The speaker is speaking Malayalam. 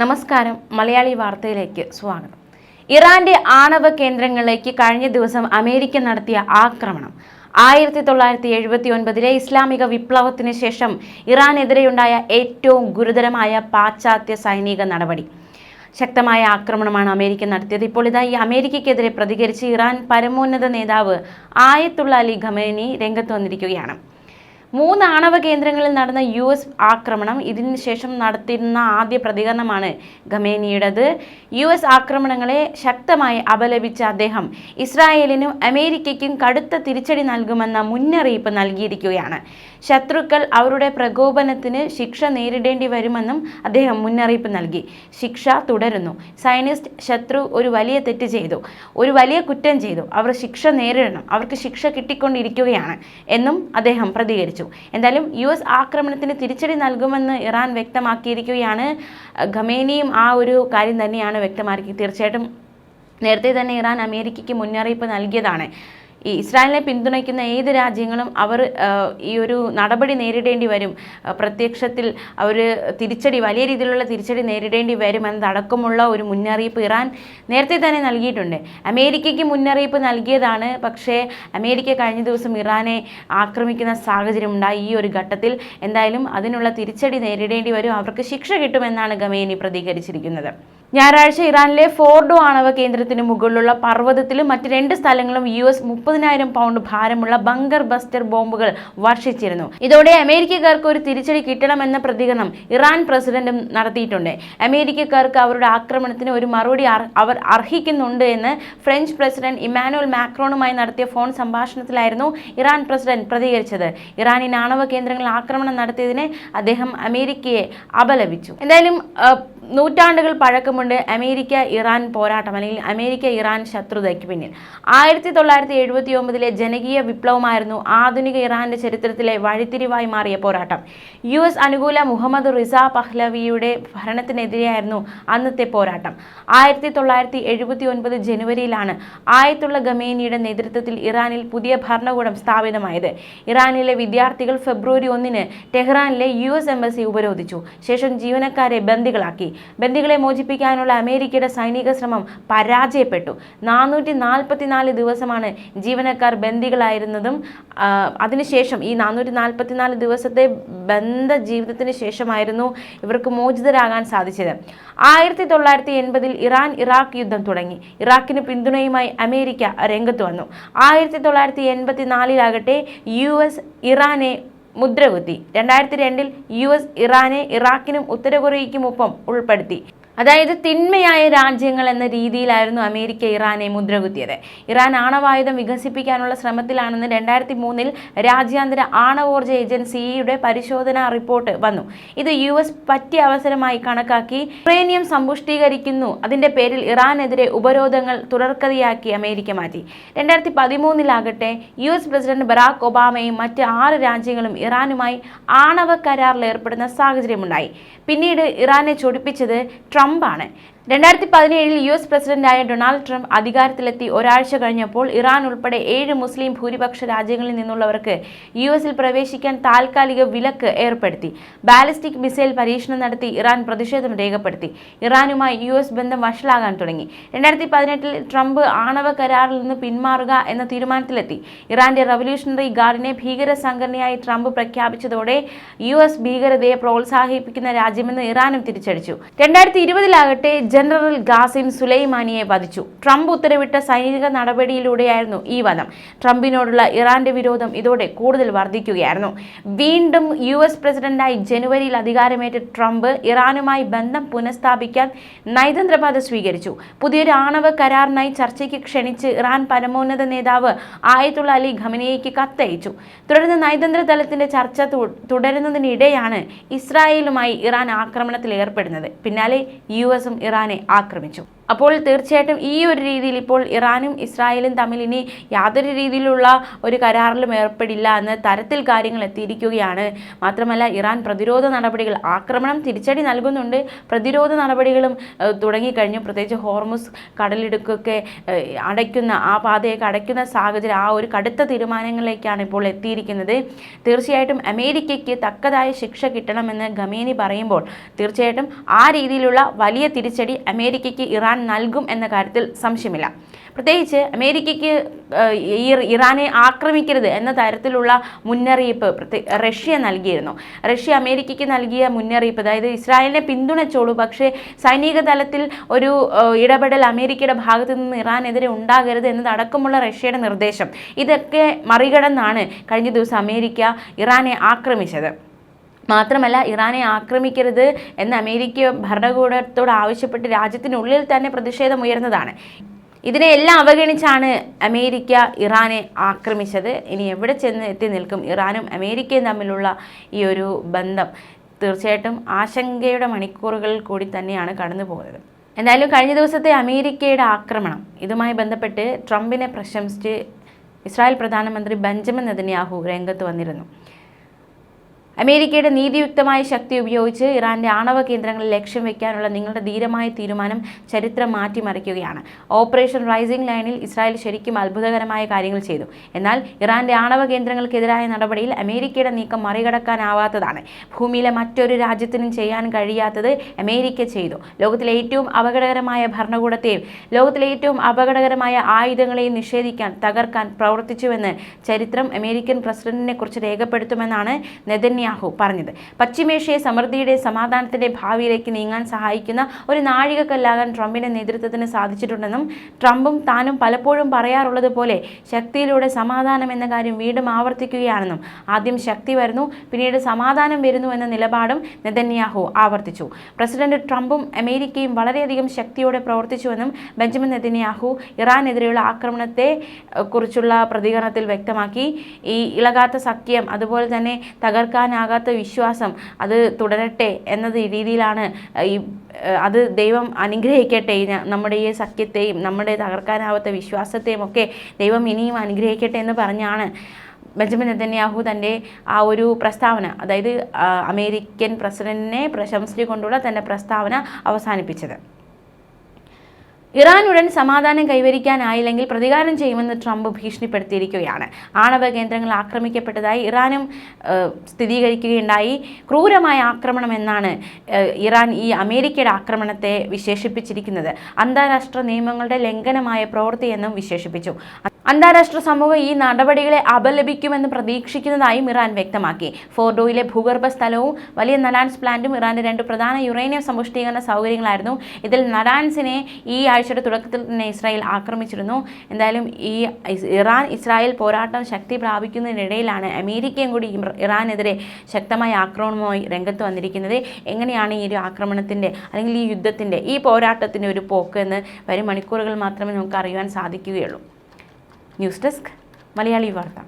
നമസ്കാരം. മലയാളി വാർത്തയിലേക്ക് സ്വാഗതം. ഇറാന്റെ ആണവ കേന്ദ്രങ്ങളിലേക്ക് കഴിഞ്ഞ ദിവസം അമേരിക്ക നടത്തിയ ആക്രമണം. ആയിരത്തി തൊള്ളായിരത്തി എഴുപത്തി ഒൻപതിലെ ഇസ്ലാമിക വിപ്ലവത്തിന് ശേഷം ഇറാനെതിരെയുണ്ടായ ഏറ്റവും ഗുരുതരമായ പാശ്ചാത്യ സൈനിക നടപടി. ശക്തമായ ആക്രമണമാണ് അമേരിക്ക നടത്തിയത്. ഇപ്പോൾ ഇതാ ഈ അമേരിക്കയ്ക്കെതിരെ പ്രതികരിച്ച് ഇറാൻ പരമോന്നത നേതാവ് ആയത്തുള്ള അലി ഖമേനി രംഗത്ത് വന്നിരിക്കുകയാണ്. മൂന്ന് ആണവ കേന്ദ്രങ്ങളിൽ നടന്ന യു എസ് ആക്രമണം ഇതിന് ശേഷം നടത്തിയിരുന്ന ആദ്യ പ്രതികരണമാണ് ഖമേനിയുടേത്. യു എസ് ആക്രമണങ്ങളെ ശക്തമായി അപലപിച്ച അദ്ദേഹം ഇസ്രായേലിനും അമേരിക്കയ്ക്കും കടുത്ത തിരിച്ചടി നൽകുമെന്ന മുന്നറിയിപ്പ് നൽകിയിരിക്കുകയാണ്. ശത്രുക്കൾ അവരുടെ പ്രകോപനത്തിന് ശിക്ഷ നേരിടേണ്ടി വരുമെന്നും അദ്ദേഹം മുന്നറിയിപ്പ് നൽകി. ശിക്ഷ തുടരുന്നു. സയനിസ്റ്റ് ശത്രു ഒരു വലിയ തെറ്റ് ചെയ്തു. ഒരു വലിയ കുറ്റം ചെയ്തു. അവർ ശിക്ഷ നേരിടണം. അവർക്ക് ശിക്ഷ കിട്ടിക്കൊണ്ടിരിക്കുകയാണ് എന്നും അദ്ദേഹം പ്രതികരിച്ചു. എന്തായാലും യു എസ് ആക്രമണത്തിന് തിരിച്ചടി നൽകുമെന്ന് ഇറാൻ വ്യക്തമാക്കിയിരിക്കുകയാണ്. ഖമേനിയും ആ ഒരു കാര്യം തന്നെയാണ് വ്യക്തമാക്കി. തീർച്ചയായിട്ടും നേരത്തെ തന്നെ ഇറാൻ അമേരിക്കയ്ക്ക് മുന്നറിയിപ്പ് നൽകിയതാണ്. ഈ ഇസ്രായേലിനെ പിന്തുണയ്ക്കുന്ന ഏത് രാജ്യങ്ങളും അവർ ഈ ഒരു നടപടി നേരിടേണ്ടി വരും. പ്രത്യക്ഷത്തിൽ അവർ തിരിച്ചടി വലിയ രീതിയിലുള്ള തിരിച്ചടി നേരിടേണ്ടി വരും എന്നതടക്കമുള്ള ഒരു മുന്നറിയിപ്പ് ഇറാൻ നേരത്തെ തന്നെ നൽകിയിട്ടുണ്ട്. അമേരിക്കയ്ക്ക് മുന്നറിയിപ്പ് നൽകിയതാണ്. പക്ഷേ അമേരിക്ക കഴിഞ്ഞ ദിവസം ഇറാനെ ആക്രമിക്കുന്ന സാഹചര്യം ഉണ്ടായി. ഈ ഒരു ഘട്ടത്തിൽ എന്തായാലും അതിനുള്ള തിരിച്ചടി നേരിടേണ്ടി വരും. അവർക്ക് ശിക്ഷ കിട്ടുമെന്നാണ് ഗമേനി പ്രതികരിച്ചിരിക്കുന്നത്. ഞായറാഴ്ച ഇറാനിലെ ഫോർഡോ ആണവ കേന്ദ്രത്തിന് മുകളിലുള്ള പർവതത്തിലും മറ്റ് രണ്ട് സ്ഥലങ്ങളും യു എസ് മുപ്പതിനായിരം പൗണ്ട് ഭാരമുള്ള ബങ്കർ ബസ്റ്റർ ബോംബുകൾ വർഷിച്ചിരുന്നു. ഇതോടെ അമേരിക്കക്കാർക്ക് ഒരു തിരിച്ചടി കിട്ടണമെന്ന പ്രതികരണം ഇറാൻ പ്രസിഡന്റും നടത്തിയിട്ടുണ്ട്. അമേരിക്കക്കാർക്ക് അവരുടെ ആക്രമണത്തിന് ഒരു മറുപടി അവർ അർഹിക്കുന്നുണ്ട് എന്ന് ഫ്രഞ്ച് പ്രസിഡന്റ് ഇമാനുവൽ മാക്രോണുമായി നടത്തിയ ഫോൺ സംഭാഷണത്തിലായിരുന്നു ഇറാൻ പ്രസിഡന്റ് പ്രതികരിച്ചത്. ഇറാനിൻ ആണവ കേന്ദ്രങ്ങളിൽ ആക്രമണം നടത്തിയതിന് അദ്ദേഹം അമേരിക്കയെ അപലപിച്ചു. എന്തായാലും നൂറ്റാണ്ടുകൾ പഴക്കമുണ്ട് അമേരിക്ക ഇറാൻ പോരാട്ടം അല്ലെങ്കിൽ അമേരിക്ക ഇറാൻ ശത്രുതയ്ക്ക് പിന്നിൽ. ആയിരത്തി തൊള്ളായിരത്തി എഴുപത്തി ഒമ്പതിലെ ജനകീയ വിപ്ലവമായിരുന്നു ആധുനിക ഇറാന്റെ ചരിത്രത്തിലെ വഴിത്തിരിവായി മാറിയ പോരാട്ടം. യു എസ് അനുകൂല മുഹമ്മദ് റിസ പഹ്ലവിയുടെ ഭരണത്തിനെതിരെയായിരുന്നു അന്നത്തെ പോരാട്ടം. ആയിരത്തി തൊള്ളായിരത്തി എഴുപത്തി ഒൻപത് ജനുവരിയിലാണ് ആയത്തുള്ള ഗമേനിയുടെ നേതൃത്വത്തിൽ ഇറാനിൽ പുതിയ ഭരണകൂടം സ്ഥാപിതമായത്. ഇറാനിലെ വിദ്യാർത്ഥികൾ ഫെബ്രുവരി ഒന്നിന് ടെഹ്റാനിലെ യു എസ് എംബസി ഉപരോധിച്ചു. ശേഷം ജീവനക്കാരെ ബന്ദികളാക്കി. ബന്ദികളെ മോചിപ്പിക്കാനുള്ള അമേരിക്കയുടെ സൈനിക ശ്രമം പരാജയപ്പെട്ടു. നാനൂറ്റി നാൽപ്പത്തിനാല് ദിവസമാണ് ജീവനക്കാർ ബന്ദികളായിരുന്നതും. അതിനുശേഷം ഈ നാനൂറ്റി നാൽപ്പത്തിനാല് ദിവസത്തെ ബന്ധ ജീവിതത്തിന് ശേഷമായിരുന്നു ഇവർക്ക് മോചിതരാകാൻ സാധിച്ചത്. ആയിരത്തി തൊള്ളായിരത്തി എൺപതിൽ ഇറാൻ ഇറാഖ് യുദ്ധം തുടങ്ങി. ഇറാഖിന് പിന്തുണയുമായി അമേരിക്ക രംഗത്ത് വന്നു. ആയിരത്തി തൊള്ളായിരത്തി എൺപത്തി നാലിലാകട്ടെ യു എസ് ഇറാനെ മുദ്രകുത്തി. രണ്ടായിരത്തി രണ്ടിൽ യു എസ് ഇറാനെ ഇറാഖിനും ഉത്തര കൊറിയയ്ക്കുമൊപ്പം ഉൾപ്പെടുത്തി. അതായത് തിന്മയായ രാജ്യങ്ങൾ എന്ന രീതിയിലായിരുന്നു അമേരിക്ക ഇറാനെ മുദ്രകുത്തിയത്. ഇറാൻ ആണവായുധം വികസിപ്പിക്കാനുള്ള ശ്രമത്തിലാണെന്ന് രണ്ടായിരത്തി മൂന്നിൽ രാജ്യാന്തര ആണവോർജ ഏജൻസിയുടെ പരിശോധനാ റിപ്പോർട്ട് വന്നു. ഇത് യു എസ് പറ്റിയ അവസരമായി കണക്കാക്കി യുറേനിയം സമ്പുഷ്ടീകരിക്കുന്നു. അതിന്റെ പേരിൽ ഇറാനെതിരെ ഉപരോധങ്ങൾ തുടർക്കഥയാക്കി അമേരിക്ക മാറ്റി. രണ്ടായിരത്തി പതിമൂന്നിലാകട്ടെ യു എസ് പ്രസിഡന്റ് ബറാക് ഒബാമയും മറ്റ് ആറ് രാജ്യങ്ങളും ഇറാനുമായി ആണവ കരാറിൽ ഏർപ്പെടുന്ന സാഹചര്യമുണ്ടായി. പിന്നീട് ഇറാനെ ചൊടിപ്പിച്ചത് ട്രംപാണ് രണ്ടായിരത്തി പതിനേഴിൽ യു എസ് പ്രസിഡന്റായ ഡൊണാൾഡ് ട്രംപ് അധികാരത്തിലെത്തി ഒരാഴ്ച കഴിഞ്ഞപ്പോൾ ഇറാൻ ഉൾപ്പെടെ ഏഴ് മുസ്ലിം ഭൂരിപക്ഷ രാജ്യങ്ങളിൽ നിന്നുള്ളവർക്ക് യു എസിൽ പ്രവേശിക്കാൻ താൽക്കാലിക വിലക്ക് ഏർപ്പെടുത്തി. ബാലിസ്റ്റിക് മിസൈൽ പരീക്ഷണം നടത്തി ഇറാൻ പ്രതിഷേധം രേഖപ്പെടുത്തി. ഇറാനുമായി യു എസ് ബന്ധം വഷളാകാൻ തുടങ്ങി. രണ്ടായിരത്തി പതിനെട്ടിൽ ട്രംപ് ആണവ കരാറിൽ നിന്ന് പിന്മാറുക എന്ന തീരുമാനത്തിലെത്തി. ഇറാന്റെ റവല്യൂഷണറി ഗാർഡിനെ ഭീകര സംഘടനയായി ട്രംപ് പ്രഖ്യാപിച്ചതോടെ യു എസ് ഭീകരതയെ പ്രോത്സാഹിപ്പിക്കുന്ന രാജ്യമെന്ന് ഇറാനും തിരിച്ചടിച്ചു. രണ്ടായിരത്തി ഇരുപതിലാകട്ടെ ജനറൽ ഗാസിം സുലൈമാനിയെ വധിച്ചു. ട്രംപ് ഉത്തരവിട്ട സൈനിക നടപടിയിലൂടെയായിരുന്നു ഈ വധം. ട്രംപിനോടുള്ള ഇറാന്റെ വിരോധം ഇതോടെ കൂടുതൽ വർദ്ധിക്കുകയായിരുന്നു. വീണ്ടും യു എസ് പ്രസിഡന്റായി ജനുവരിയിൽ അധികാരമേറ്റ ട്രംപ് ഇറാനുമായി ബന്ധം പുനഃസ്ഥാപിക്കാൻ നയതന്ത്രപാത സ്വീകരിച്ചു. പുതിയൊരു ആണവ കരാറിനായി ചർച്ചയ്ക്ക് ക്ഷണിച്ച് ഇറാൻ പരമോന്നത നേതാവ് ആയത്തുള്ള അലി ഖമനേയ്ക്ക് കത്തയച്ചു. തുടർന്ന് നയതന്ത്ര തലത്തിന്റെ ചർച്ച തുടരുന്നതിനിടെയാണ് ഇസ്രായേലുമായി ഇറാൻ ആക്രമണത്തിൽ ഏർപ്പെടുന്നത്. പിന്നാലെ യു എസും ഇറാനെ ആക്രമിച്ചു അപ്പോൾ തീർച്ചയായിട്ടും ഈ ഒരു രീതിയിൽ ഇപ്പോൾ ഇറാനും ഇസ്രായേലും തമ്മിൽ ഇനി യാതൊരു രീതിയിലുള്ള ഒരു കരാറിലും ഏർപ്പെടില്ല എന്ന തരത്തിൽ കാര്യങ്ങൾ എത്തിയിരിക്കുകയാണ്. മാത്രമല്ല ഇറാൻ പ്രതിരോധ നടപടികൾ ആക്രമണം തിരിച്ചടി നൽകുന്നുണ്ട്. പ്രതിരോധ നടപടികളും തുടങ്ങിക്കഴിഞ്ഞു. പ്രത്യേകിച്ച് ഹോർമുസ് കടലിടുക്കൊക്കെ അടയ്ക്കുന്ന ആ പാതയൊക്കെ അടയ്ക്കുന്ന സാഹചര്യം ആ ഒരു കടുത്ത തീരുമാനങ്ങളിലേക്കാണ് ഇപ്പോൾ എത്തിയിരിക്കുന്നത്. തീർച്ചയായിട്ടും അമേരിക്കയ്ക്ക് തക്കതായ ശിക്ഷ കിട്ടണമെന്ന് ഗമേനി പറയുമ്പോൾ തീർച്ചയായിട്ടും ആ രീതിയിലുള്ള വലിയ തിരിച്ചടി അമേരിക്കയ്ക്ക് ഇറാൻ നൽകും എന്ന കാര്യത്തിൽ സംശയമില്ല. പ്രത്യേകിച്ച് അമേരിക്കയ്ക്ക് ഇറാനെ ആക്രമിക്കരുത് എന്ന തരത്തിലുള്ള മുന്നറിയിപ്പ് റഷ്യ നൽകിയിരുന്നു. റഷ്യ അമേരിക്കയ്ക്ക് നൽകിയ മുന്നറിയിപ്പ് അതായത് ഇസ്രായേലിനെ പിന്തുണച്ചോളൂ പക്ഷേ സൈനിക തലത്തിൽ ഒരു ഇടപെടൽ അമേരിക്കയുടെ ഭാഗത്തു നിന്ന് ഇറാനെതിരെ ഉണ്ടാകരുത് എന്നതടക്കമുള്ള റഷ്യയുടെ നിർദ്ദേശം. ഇതൊക്കെ മറികടന്നാണ് കഴിഞ്ഞ ദിവസം അമേരിക്ക ഇറാനെ ആക്രമിച്ചത്. മാത്രമല്ല ഇറാനെ ആക്രമിക്കരുത് എന്ന് അമേരിക്ക ഭരണകൂടത്തോട് ആവശ്യപ്പെട്ട് രാജ്യത്തിനുള്ളിൽ തന്നെ പ്രതിഷേധം ഉയർന്നതാണ്. ഇതിനെ എല്ലാം അവഗണിച്ചാണ് അമേരിക്ക ഇറാനെ ആക്രമിച്ചത്. ഇനി എവിടെ ചെന്ന് എത്തി നിൽക്കും? ഇറാനും അമേരിക്കയും തമ്മിലുള്ള ഈ ഒരു ബന്ധം തീർച്ചയായിട്ടും ആശങ്കയുടെ മണിക്കൂറുകളിൽ കൂടി തന്നെയാണ് കടന്നു പോകുന്നത് എന്തായാലും കഴിഞ്ഞ ദിവസത്തെ അമേരിക്കയുടെ ആക്രമണം ഇതുമായി ബന്ധപ്പെട്ട് ട്രംപിനെ പ്രശംസിച്ച് ഇസ്രായേൽ പ്രധാനമന്ത്രി ബെഞ്ചമിൻ നെതന്യാഹു രംഗത്ത് വന്നിരുന്നു. അമേരിക്കയുടെ നീതിയുക്തമായ ശക്തി ഉപയോഗിച്ച് ഇറാന്റെ ആണവ കേന്ദ്രങ്ങളിൽ ലക്ഷ്യം വെക്കാനുള്ള നിങ്ങളുടെ ധീരമായ തീരുമാനം ചരിത്രം മാറ്റിമറിക്കുകയാണ്. ഓപ്പറേഷൻ റൈസിംഗ് ലൈനിൽ ഇസ്രായേൽ ശരിക്കും അത്ഭുതകരമായ കാര്യങ്ങൾ ചെയ്തു. എന്നാൽ ഇറാന്റെ ആണവ കേന്ദ്രങ്ങൾക്കെതിരായ നടപടിയിൽ അമേരിക്കയുടെ നീക്കം മറികടക്കാനാവാത്തതാണ്. ഭൂമിയിലെ മറ്റൊരു രാജ്യത്തിനും ചെയ്യാൻ കഴിയാത്തത് അമേരിക്ക ചെയ്തു. ലോകത്തിലെ ഏറ്റവും അപകടകരമായ ഭരണകൂടത്തെയും ലോകത്തിലെ ഏറ്റവും അപകടകരമായ ആയുധങ്ങളെയും നിഷേധിക്കാൻ തകർക്കാൻ പ്രവർത്തിച്ചുവെന്ന് ചരിത്രം അമേരിക്കൻ പ്രസിഡന്റിനെ കുറിച്ച് രേഖപ്പെടുത്തുമെന്നാണ് നെതന്യാഹു പറഞ്ഞത്. പശ്ചിമേഷ്യയെ സമൃദ്ധിയുടെ സമാധാനത്തിന്റെ ഭാവിയിലേക്ക് നീങ്ങാൻ സഹായിക്കുന്ന ഒരു നാഴികക്കല്ലാകാൻ ട്രംപിന്റെ നേതൃത്വത്തിന് സാധിച്ചിട്ടുണ്ടെന്നും ട്രംപും താനും പലപ്പോഴും പറയാറുള്ളത് പോലെ ശക്തിയിലൂടെ സമാധാനം എന്ന കാര്യം വീണ്ടും ആവർത്തിക്കുകയാണെന്നും ആദ്യം ശക്തി വരുന്നു പിന്നീട് സമാധാനം വരുന്നു എന്ന നിലപാടും നെതന്യാഹു ആവർത്തിച്ചു. പ്രസിഡന്റ് ട്രംപും അമേരിക്കയും വളരെയധികം ശക്തിയോടെ പ്രവർത്തിച്ചുവെന്നും ബെഞ്ചമിൻ നെതന്യാഹു ഇറാനെതിരെയുള്ള ആക്രമണത്തെ കുറിച്ചുള്ള പ്രതികരണത്തിൽ വ്യക്തമാക്കി. ഈ ഇളകാത്ത സഖ്യം അതുപോലെ തന്നെ തകർക്കാനാകാത്ത വിശ്വാസം അത് തുടരട്ടെ എന്ന രീതിയിലാണ് ഈ അത് ദൈവം അനുഗ്രഹിക്കട്ടെ. നമ്മുടെ ഈ സഖ്യത്തെയും നമ്മുടെ തകർക്കാനാവാത്ത വിശ്വാസത്തെയും ഒക്കെ ദൈവം ഇനിയും അനുഗ്രഹിക്കട്ടെ എന്ന് പറഞ്ഞാണ് ബെഞ്ചമിൻ നെതന്യാഹു തന്റെ ആ ഒരു പ്രസ്താവന. അതായത് അമേരിക്കൻ പ്രസിഡന്റിനെ പ്രശംസിച്ചുകൊണ്ടുള്ള തന്റെ പ്രസ്താവന അവസാനിപ്പിച്ചത്. ഇറാൻ ഉടൻ സമാധാനം കൈവരിക്കാനായില്ലെങ്കിൽ പ്രതികാരം ചെയ്യുമെന്ന് ട്രംപ് ഭീഷണിപ്പെടുത്തിയിരിക്കുകയാണ്. ആണവ കേന്ദ്രങ്ങൾ ആക്രമിക്കപ്പെട്ടതായി ഇറാനും സ്ഥിരീകരിക്കുകയുണ്ടായി. ക്രൂരമായ ആക്രമണം എന്നാണ് ഇറാൻ ഈ അമേരിക്കയുടെ ആക്രമണത്തെ വിശേഷിപ്പിച്ചിരിക്കുന്നത്. അന്താരാഷ്ട്ര നിയമങ്ങളുടെ ലംഘനമായ പ്രവൃത്തിയെന്നും വിശേഷിപ്പിച്ചു. അന്താരാഷ്ട്ര സമൂഹം ഈ നടപടികളെ അപലപിക്കുമെന്ന് പ്രതീക്ഷിക്കുന്നതായും ഇറാൻ വ്യക്തമാക്കി. ഫോർഡോയിലെ ഭൂഗർഭ സ്ഥലവും വലിയ നലാൻസ് പ്ലാന്റും ഇറാന്റെ രണ്ട് പ്രധാന യുറേനിയം സമ്പുഷ്ടീകരണ സൗകര്യങ്ങളായിരുന്നു. ഇതിൽ നലാൻസിനെ ഈ ആഴ്ചയുടെ തുടക്കത്തിൽ തന്നെ ഇസ്രായേൽ ആക്രമിച്ചിരുന്നു. എന്തായാലും ഈ ഇറാൻ ഇസ്രായേൽ പോരാട്ടം ശക്തി പ്രാപിക്കുന്നതിനിടയിലാണ് അമേരിക്കയും കൂടി ഇറാനെതിരെ ശക്തമായ ആക്രമണവുമായി രംഗത്ത് വന്നിരിക്കുന്നത്. എങ്ങനെയാണ് ഈ ഒരു ആക്രമണത്തിന്റെ അല്ലെങ്കിൽ ഈ യുദ്ധത്തിന്റെ ഈ പോരാട്ടത്തിന്റെ ഒരു പോക്ക് എന്ന് വരും മണിക്കൂറുകൾ മാത്രമേ നമുക്ക് അറിയുവാൻ സാധിക്കുകയുള്ളൂ. ന്യൂസ് ഡെസ്ക് മലയാളി വാർത്ത.